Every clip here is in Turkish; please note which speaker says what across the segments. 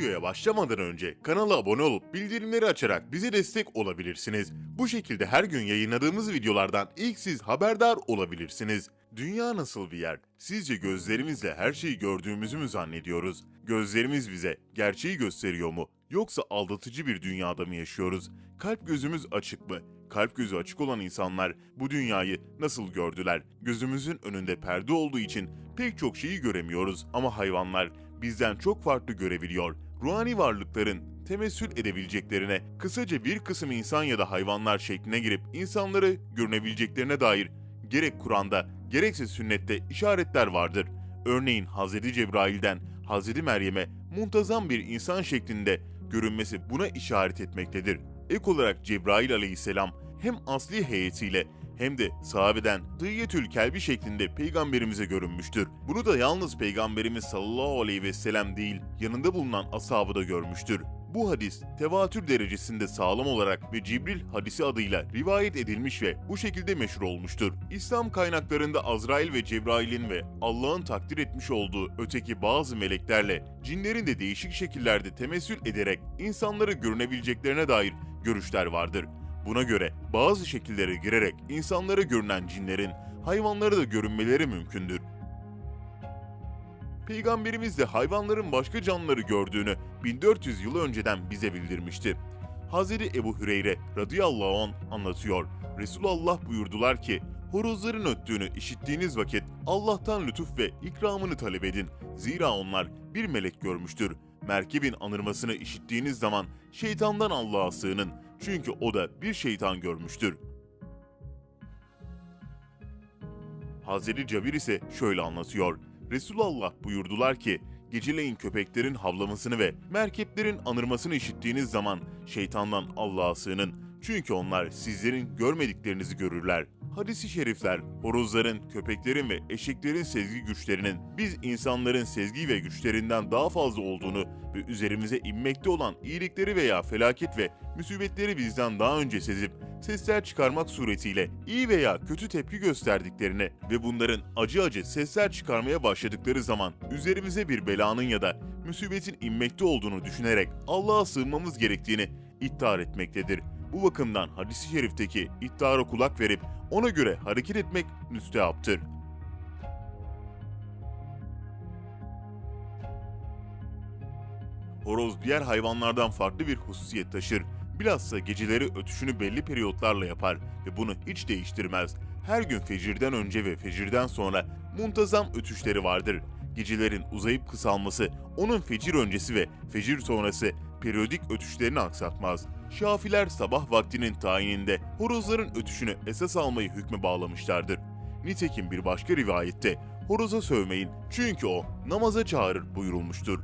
Speaker 1: Videoya başlamadan önce kanala abone olup bildirimleri açarak bize destek olabilirsiniz. Bu şekilde her gün yayınladığımız videolardan ilk siz haberdar olabilirsiniz. Dünya nasıl bir yer? Sizce gözlerimizle her şeyi gördüğümüzü mü zannediyoruz? Gözlerimiz bize gerçeği gösteriyor mu? Yoksa aldatıcı bir dünyada mı yaşıyoruz? Kalp gözümüz açık mı? Kalp gözü açık olan insanlar bu dünyayı nasıl gördüler? Gözümüzün önünde perde olduğu için pek çok şeyi göremiyoruz ama hayvanlar bizden çok farklı görebiliyor. Ruhani varlıkların temessül edebileceklerine, kısaca bir kısım insan ya da hayvanlar şekline girip insanları görünebileceklerine dair gerek Kur'an'da gerekse sünnette işaretler vardır. Örneğin Hz. Cebrail'den Hz. Meryem'e muntazam bir insan şeklinde görünmesi buna işaret etmektedir. Ek olarak Cebrail aleyhisselam hem asli heyetiyle hem de sahabeden Dıyyetül Kelbi şeklinde peygamberimize görünmüştür. Bunu da yalnız peygamberimiz sallallahu aleyhi ve sellem değil, yanında bulunan ashabı da görmüştür. Bu hadis tevatür derecesinde sağlam olarak ve Cibril hadisi adıyla rivayet edilmiş ve bu şekilde meşhur olmuştur. İslam kaynaklarında Azrail ve Cebrail'in ve Allah'ın takdir etmiş olduğu öteki bazı meleklerle cinlerin de değişik şekillerde temessül ederek insanları görünebileceklerine dair görüşler vardır. Buna göre bazı şekillere girerek insanlara görünen cinlerin hayvanlara da görünmeleri mümkündür. Peygamberimiz de hayvanların başka canlıları gördüğünü 1400 yıl önceden bize bildirmişti. Hazreti Ebu Hüreyre radıyallahu an anlatıyor. Resulullah buyurdular ki, horozların öttüğünü işittiğiniz vakit Allah'tan lütuf ve ikramını talep edin. Zira onlar bir melek görmüştür. Merkebin anırmasını işittiğiniz zaman şeytandan Allah'a sığının. Çünkü o da bir şeytan görmüştür. Hazreti Cabir ise şöyle anlatıyor. Resulullah buyurdular ki, geceleyin köpeklerin havlamasını ve merkeplerin anırmasını işittiğiniz zaman şeytandan Allah'a sığının. Çünkü onlar sizlerin görmediklerinizi görürler. Hadis-i şerifler, horozların, köpeklerin ve eşeklerin sezgi güçlerinin biz insanların sezgi ve güçlerinden daha fazla olduğunu ve üzerimize inmekte olan iyilikleri veya felaket ve musibetleri bizden daha önce sezip sesler çıkarmak suretiyle iyi veya kötü tepki gösterdiklerini ve bunların acı acı sesler çıkarmaya başladıkları zaman üzerimize bir belanın ya da musibetin inmekte olduğunu düşünerek Allah'a sığınmamız gerektiğini iddia etmektedir. Bu bakımdan hadis-i şerifteki iddara kulak verip ona göre hareket etmek müstehaptır. Horoz diğer hayvanlardan farklı bir hususiyet taşır. Bilhassa geceleri ötüşünü belli periyotlarla yapar ve bunu hiç değiştirmez. Her gün fecirden önce ve fecirden sonra muntazam ötüşleri vardır. Gecelerin uzayıp kısalması onun fecir öncesi ve fecir sonrası periyodik ötüşlerini aksatmaz. Şafiler sabah vaktinin tayininde horozların ötüşünü esas almayı hükme bağlamışlardır. Nitekim bir başka rivayette horoza sövmeyin çünkü o namaza çağırır buyurulmuştur.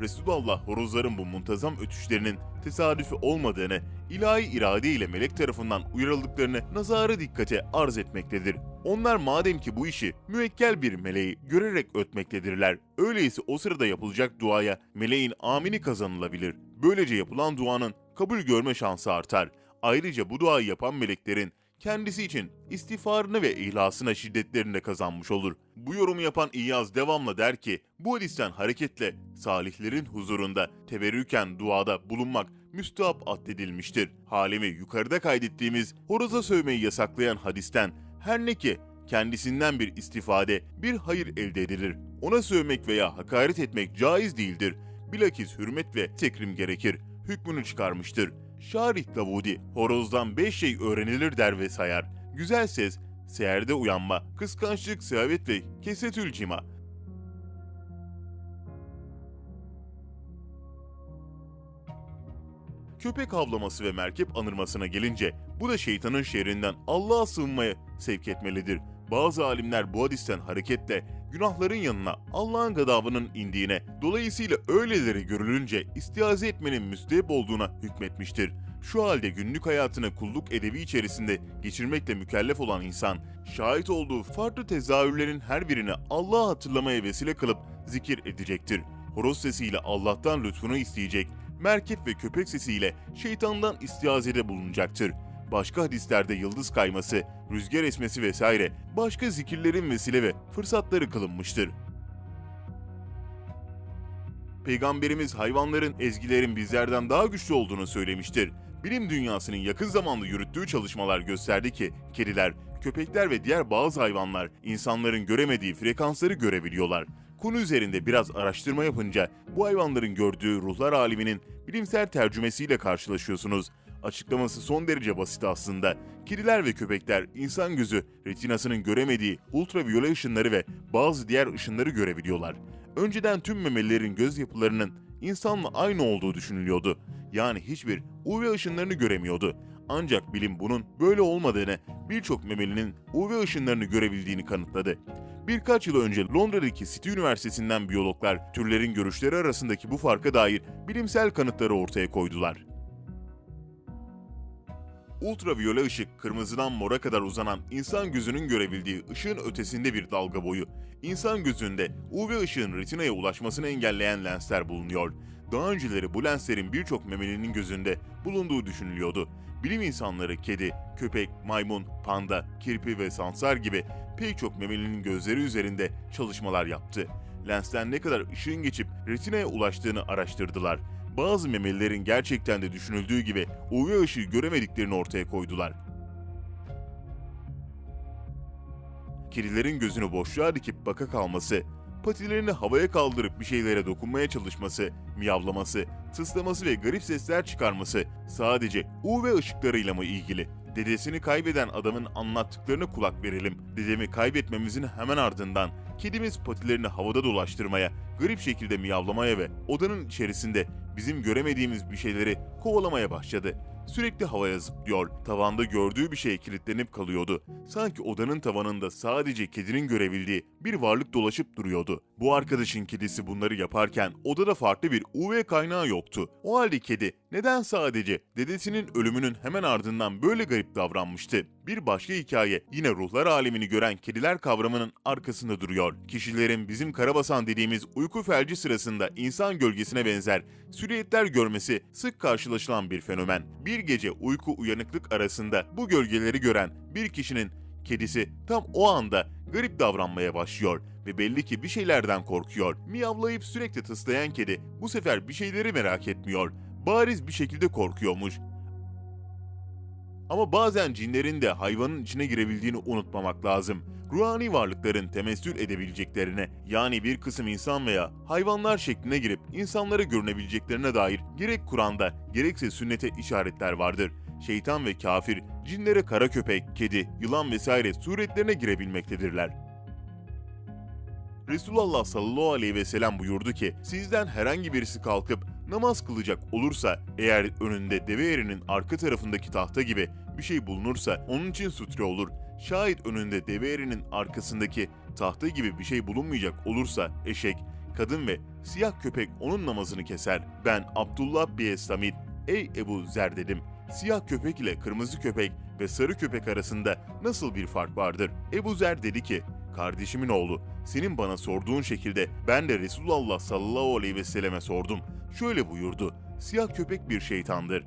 Speaker 1: Resulullah horozların bu muntazam ötüşlerinin tesadüfi olmadığını, ilahi irade ile melek tarafından uyarıldıklarını nazara dikkate arz etmektedir. Onlar madem ki bu işi müekkel bir meleği görerek ötmektedirler, öyleyse o sırada yapılacak duaya meleğin amini kazanılabilir. Böylece yapılan duanın kabul görme şansı artar. Ayrıca bu duayı yapan meleklerin kendisi için istiğfarını ve ihlasına şiddetlerini de kazanmış olur. Bu yorumu yapan İyaz devamla der ki, bu hadisten hareketle salihlerin huzurunda teberrüken duada bulunmak müstahap addedilmiştir. Halimi yukarıda kaydettiğimiz horoza sövmeyi yasaklayan hadisten her ne ki kendisinden bir istifade, bir hayır elde edilir. Ona sövmek veya hakaret etmek caiz değildir. Bilakis hürmet ve tekrim gerekir. Hükmünü çıkarmıştır. Şarih Davudi, horozdan beş şey öğrenilir der ve sayar. Güzel ses, seherde uyanma, kıskançlık, sehavet ve kesetül cima. Köpek havlaması ve merkep anırmasına gelince bu da şeytanın şerrinden Allah'a sığınmaya sevk etmelidir. Bazı alimler bu hadisten hareketle günahların yanına Allah'ın gadabının indiğine, dolayısıyla öyleleri görülünce istiaze etmenin müstehep olduğuna hükmetmiştir. Şu halde günlük hayatını kulluk edebi içerisinde geçirmekle mükellef olan insan, şahit olduğu farklı tezahürlerin her birini Allah'ı hatırlamaya vesile kılıp zikir edecektir. Horoz sesiyle Allah'tan lütfunu isteyecek, merkep ve köpek sesiyle şeytandan istiazede bulunacaktır. Başka hadislerde yıldız kayması, rüzgar esmesi vesaire başka zikirlerin vesile ve fırsatları kılınmıştır. Peygamberimiz hayvanların, ezgilerin bizlerden daha güçlü olduğunu söylemiştir. Bilim dünyasının yakın zamanda yürüttüğü çalışmalar gösterdi ki kediler, köpekler ve diğer bazı hayvanlar insanların göremediği frekansları görebiliyorlar. Konu üzerinde biraz araştırma yapınca bu hayvanların gördüğü ruhlar aleminin bilimsel tercümesiyle karşılaşıyorsunuz. Açıklaması son derece basit aslında. Kediler ve köpekler insan gözü retinasının göremediği ultraviyole ışınları ve bazı diğer ışınları görebiliyorlar. Önceden tüm memelilerin göz yapılarının insanla aynı olduğu düşünülüyordu. Yani hiçbir UV ışınlarını göremiyordu. Ancak bilim bunun böyle olmadığını, birçok memelinin UV ışınlarını görebildiğini kanıtladı. Birkaç yıl önce Londra'daki City Üniversitesi'nden biyologlar türlerin görüşleri arasındaki bu farka dair bilimsel kanıtları ortaya koydular. Ultraviyole ışık, kırmızıdan mora kadar uzanan insan gözünün görebildiği ışığın ötesinde bir dalga boyu. İnsan gözünde UV ışığın retinaya ulaşmasını engelleyen lensler bulunuyor. Daha önceleri bu lenslerin birçok memelinin gözünde bulunduğu düşünülüyordu. Bilim insanları kedi, köpek, maymun, panda, kirpi ve sansar gibi pek çok memelinin gözleri üzerinde çalışmalar yaptı. Lensten ne kadar ışığın geçip retinaya ulaştığını araştırdılar. Bazı memelilerin gerçekten de düşünüldüğü gibi UV ışığı göremediklerini ortaya koydular. Kedilerin gözünü boşluğa dikip baka kalması, patilerini havaya kaldırıp bir şeylere dokunmaya çalışması, miyavlaması, tıslaması ve garip sesler çıkarması sadece UV ışıklarıyla mı ilgili? Dedesini kaybeden adamın anlattıklarına kulak verelim. Dedemi kaybetmemizin hemen ardından kedimiz patilerini havada dolaştırmaya, garip şekilde miyavlamaya ve odanın içerisinde bizim göremediğimiz bir şeyleri kovalamaya başladı. Sürekli havaya zıplıyor, tavanda gördüğü bir şeye kilitlenip kalıyordu. Sanki odanın tavanında sadece kedinin görebildiği bir varlık dolaşıp duruyordu. Bu arkadaşın kedisi bunları yaparken odada farklı bir UV kaynağı yoktu. O halde kedi neden sadece dedesinin ölümünün hemen ardından böyle garip davranmıştı? Bir başka hikaye yine ruhlar alemini gören kediler kavramının arkasında duruyor. Kişilerin bizim karabasan dediğimiz uyku felci sırasında insan gölgesine benzer silüetler görmesi sık karşılaşılan bir fenomen. Bir gece uyku uyanıklık arasında bu gölgeleri gören bir kişinin kedisi tam o anda garip davranmaya başlıyor ve belli ki bir şeylerden korkuyor. Miyavlayıp sürekli tıslayan kedi bu sefer bir şeyleri merak etmiyor. Bariz bir şekilde korkuyormuş. Ama bazen cinlerin de hayvanın içine girebildiğini unutmamak lazım. Ruhani varlıkların temessül edebileceklerine, yani bir kısım insan veya hayvanlar şekline girip insanlara görünebileceklerine dair gerek Kur'an'da gerekse sünnete işaretler vardır. Şeytan ve kafir, cinlere kara köpek, kedi, yılan vesaire suretlerine girebilmektedirler. Resulullah sallallahu aleyhi ve sellem buyurdu ki, sizden herhangi birisi kalkıp namaz kılacak olursa, eğer önünde deve erinin arka tarafındaki tahta gibi bir şey bulunursa onun için sutre olur. Şayet önünde deve erinin arkasındaki tahta gibi bir şey bulunmayacak olursa eşek, kadın ve siyah köpek onun namazını keser. Ben Abdullah bin Samit, ey Ebu Zer dedim. Siyah köpek ile kırmızı köpek ve sarı köpek arasında nasıl bir fark vardır? Ebu Zer dedi ki, kardeşimin oğlu, senin bana sorduğun şekilde ben de Resulullah sallallahu aleyhi ve selleme sordum. Şöyle buyurdu, siyah köpek bir şeytandır.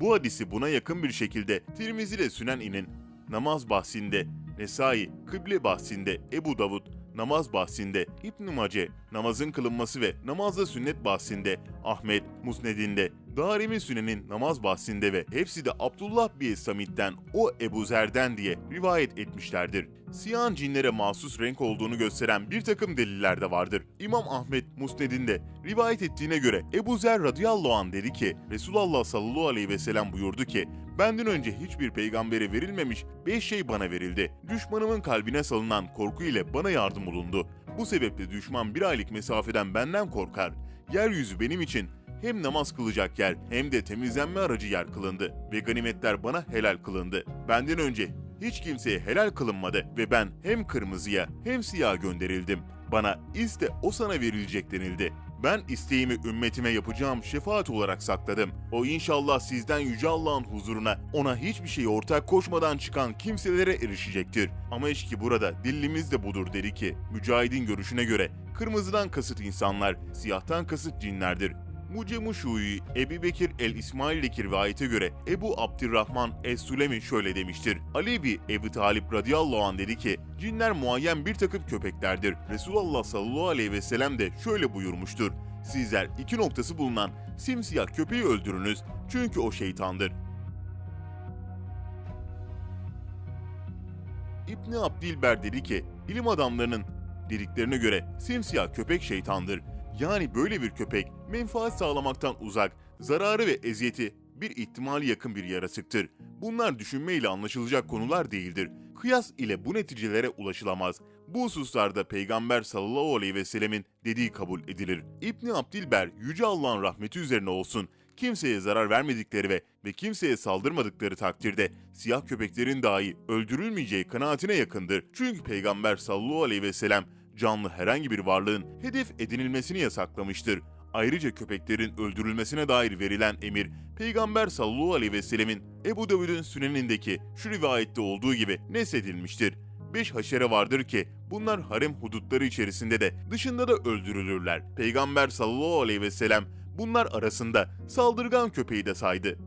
Speaker 1: Bu hadisi buna yakın bir şekilde Tirmizi ile Sünen'inin namaz bahsinde, Nesai, kıble bahsinde, Ebu Davud, namaz bahsinde, İbn-i Mace, namazın kılınması ve namazda sünnet bahsinde, Ahmet, Musned'inde, Darimi Sünen'in namaz bahsinde ve hepsi de Abdullah bin Samit'ten o Ebu Zer'den diye rivayet etmişlerdir. Siyahın cinlere mahsus renk olduğunu gösteren bir takım deliller de vardır. İmam Ahmet Musned'inde rivayet ettiğine göre Ebu Zer radıyallahu anh dedi ki Resulullah sallallahu aleyhi ve sellem buyurdu ki Benden önce hiçbir peygambere verilmemiş beş şey bana verildi. Düşmanımın kalbine salınan korku ile bana yardım olundu. Bu sebeple düşman bir aylık mesafeden benden korkar. Yeryüzü benim için hem namaz kılacak yer hem de temizlenme aracı yer kılındı ve ganimetler bana helal kılındı. Benden önce hiç kimseye helal kılınmadı ve ben hem kırmızıya hem siyaha gönderildim. Bana iste o sana verilecek denildi. Ben isteğimi ümmetime yapacağım şefaat olarak sakladım. O inşallah sizden Yüce Allah'ın huzuruna ona hiçbir şey ortak koşmadan çıkan kimselere erişecektir. Ama eşki burada dillimiz de budur dedi ki, Mücahid'in görüşüne göre kırmızıdan kasıt insanlar, siyahtan kasıt cinlerdir. Mucemuşu'yu Ebu Bekir el-İsmail'deki rivayete göre Ebu Abdurrahman es-Sülemi şöyle demiştir. Alevi Ebu Talip radıyallahu anh dedi ki, cinler muayyen bir takım köpeklerdir. Resulullah sallallahu aleyhi ve sellem de şöyle buyurmuştur. Sizler iki noktası bulunan simsiyah köpeği öldürünüz çünkü o şeytandır. İbni Abdilber dedi ki, ilim adamlarının dediklerine göre simsiyah köpek şeytandır. Yani böyle bir köpek menfaat sağlamaktan uzak, zararı ve eziyeti bir ihtimali yakın bir yaratıktır. Bunlar düşünmeyle anlaşılacak konular değildir. Kıyas ile bu neticelere ulaşılamaz. Bu hususlarda Peygamber sallallahu aleyhi ve sellemin dediği kabul edilir. İbni Abdilber, Yüce Allah'ın rahmeti üzerine olsun, kimseye zarar vermedikleri ve ve kimseye saldırmadıkları takdirde siyah köpeklerin dahi öldürülmeyeceği kanaatine yakındır. Çünkü Peygamber sallallahu aleyhi ve sellem canlı herhangi bir varlığın hedef edinilmesini yasaklamıştır. Ayrıca köpeklerin öldürülmesine dair verilen emir Peygamber sallallahu aleyhi ve sellemin Ebu Davud'un sünenindeki şu rivayette olduğu gibi nesedilmiştir. Beş haşere vardır ki bunlar harem hudutları içerisinde de dışında da öldürülürler. Peygamber sallallahu aleyhi ve sellem bunlar arasında saldırgan köpeği de saydı.